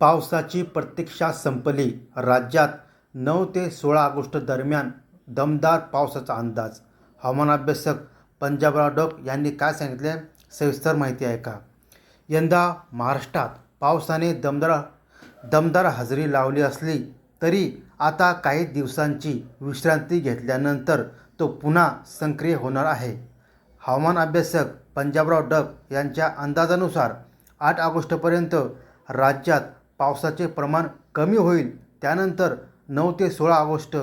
पावसाची प्रतीक्षा संपली. राज्यात नऊ ते सोळा ऑगस्ट दरम्यान दमदार पावसाचा अंदाज. हवामान अभ्यासक पंजाबराव डोक यांनी काय सांगितले? सविस्तर माहिती आहे का? यंदा महाराष्ट्रात पावसाने दमदार दमदार हजेरी लावली असली तरी आता काही दिवसांची विश्रांती घेतल्यानंतर तो पुन्हा सक्रिय होणार आहे. हवामान अभ्यासक पंजाबराव डक यांच्या अंदाजानुसार आठ ऑगस्टपर्यंत राज्यात पावसाचे प्रमाण कमी होईल त्यानंतर नऊ ते सोळा ऑगस्ट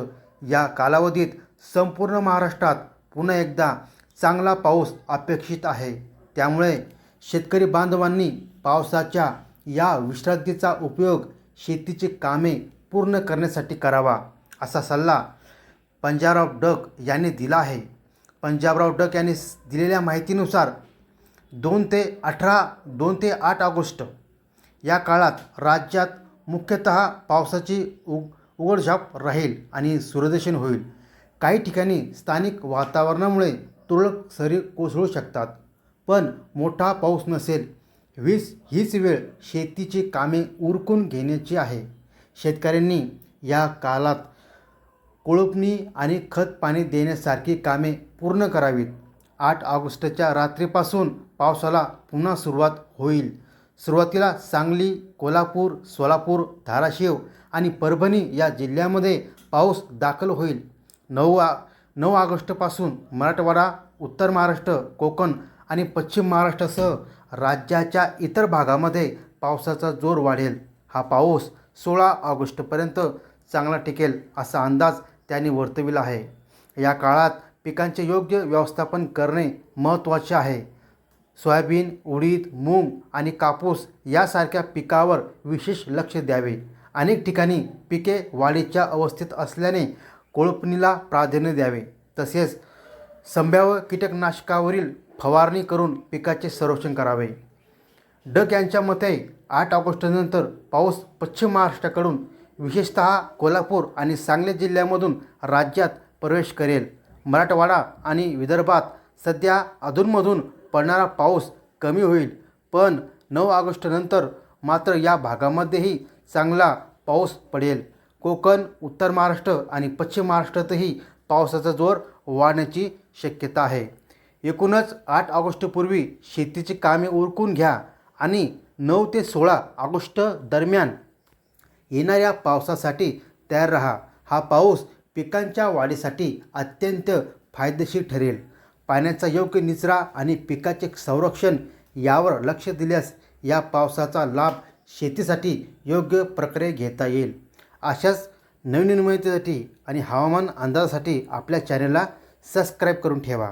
या कालावधीत संपूर्ण महाराष्ट्रात पुन्हा एकदा चांगला पाऊस अपेक्षित आहे. त्यामुळे शेतकरी बांधवांनी पावसाच्या या विश्रांतीचा उपयोग शेतीची कामे पूर्ण करण्यासाठी करावा असा सल्ला पंजाबराव डक यांनी दिला आहे. पंजाबराव डक यांनी दिलेल्या माहितीनुसार दोन ते अठरा दोन ते आठ ऑगस्ट या काळात राज्यात मुख्यतः पावसाची उग उघडझाप राहील आणि सूर्यदर्शन होईल. काही ठिकाणी स्थानिक वातावरणामुळे तुरळक सरी कोसळू शकतात. पण मोठा पाऊस नसेल वीज हीच वेळ शेतीची कामे उरकून घेण्याची आहे. शेतकऱ्यांनी या काळात कोळपणी आणि खत पाणी देण्यासारखी कामे पूर्ण करावीत. आठ ऑगस्टच्या रात्रीपासून पावसाला पुन्हा सुरुवात होईल. सुरुवातीला सांगली कोल्हापूर सोलापूर धाराशिव आणि परभणी या जिल्ह्यामध्ये पाऊस दाखल होईल. नऊ आ नऊ ऑगस्टपासून मराठवाडा उत्तर महाराष्ट्र कोकण आणि पश्चिम महाराष्ट्रासह राज्याच्या इतर भागामध्ये पावसाचा जोर वाढेल. हा पाऊस सोळा ऑगस्टपर्यंत चांगला टिकेल असा अंदाज त्यांनी वर्तविला आहे. या काळात पिकांचे योग्य व्यवस्थापन करणे महत्त्वाचे आहे. सोयाबीन उडीद मूग आणि कापूस यासारख्या पिकावर विशेष लक्ष द्यावे. अनेक ठिकाणी पिके वाढीच्या अवस्थेत असल्याने कोळपणीला प्राधान्य द्यावे. तसेच संभाव्य कीटकनाशकावरील फवारणी करून पिकाचे संरक्षण करावे. डक यांच्या मते आठ ऑगस्टनंतर पाऊस पश्चिम महाराष्ट्राकडून विशेषतः कोल्हापूर आणि सांगली जिल्ह्यामधून राज्यात प्रवेश करेल. मराठवाडा आणि विदर्भात सध्या अधूनमधून पडणारा पाऊस कमी होईल. पण नऊ ऑगस्टनंतर मात्र या भागामध्येही चांगला पाऊस पडेल. कोकण उत्तर महाराष्ट्र आणि पश्चिम महाराष्ट्रातही पावसाचा जोर वाढण्याची शक्यता आहे. एकूणच आठ ऑगस्टपूर्वी शेतीची कामे उरकून घ्या आणि नऊ ते सोळा ऑगस्ट दरम्यान येणाऱ्या पावसासाठी तयार राहा. हा पाऊस पिकांच्या वाढीसाठी अत्यंत फायदेशीर ठरेल. पाण्याचा योग्य निचरा आणि पिकाचे संरक्षण यावर लक्ष दिल्यास या पावसाचा लाभ शेतीसाठी योग्य प्रकारे घेता येईल. अशाच नवीन नवीन माहितीसाठी आणि हवामान अंदाजासाठी आपल्या चॅनलला सबस्क्राईब करून ठेवा.